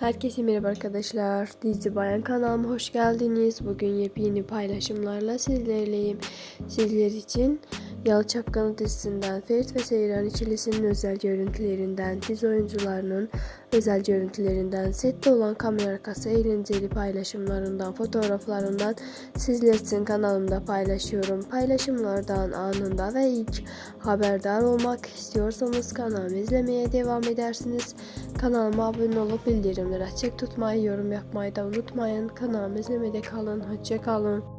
Herkese merhaba arkadaşlar. Dizi Bayan kanalıma hoş geldiniz. Bugün yepyeni paylaşımlarla sizlerleyim. Sizler için Yalı Çapkanı dizisinden Ferit ve Seyran ikilisinin özel görüntülerinden, dizi oyuncularının özel görüntülerinden, sette olan kamera arkası eğlenceli paylaşımlarından, fotoğraflarından sizler için kanalımda paylaşıyorum. Paylaşımlardan anında ve ilk haberdar olmak istiyorsanız kanalımı izlemeye devam edersiniz. Kanalıma abone olup bildirimleri açık tutmayı, yorum yapmayı da unutmayın. Kanalımı izlemede kalın. Hoşça kalın.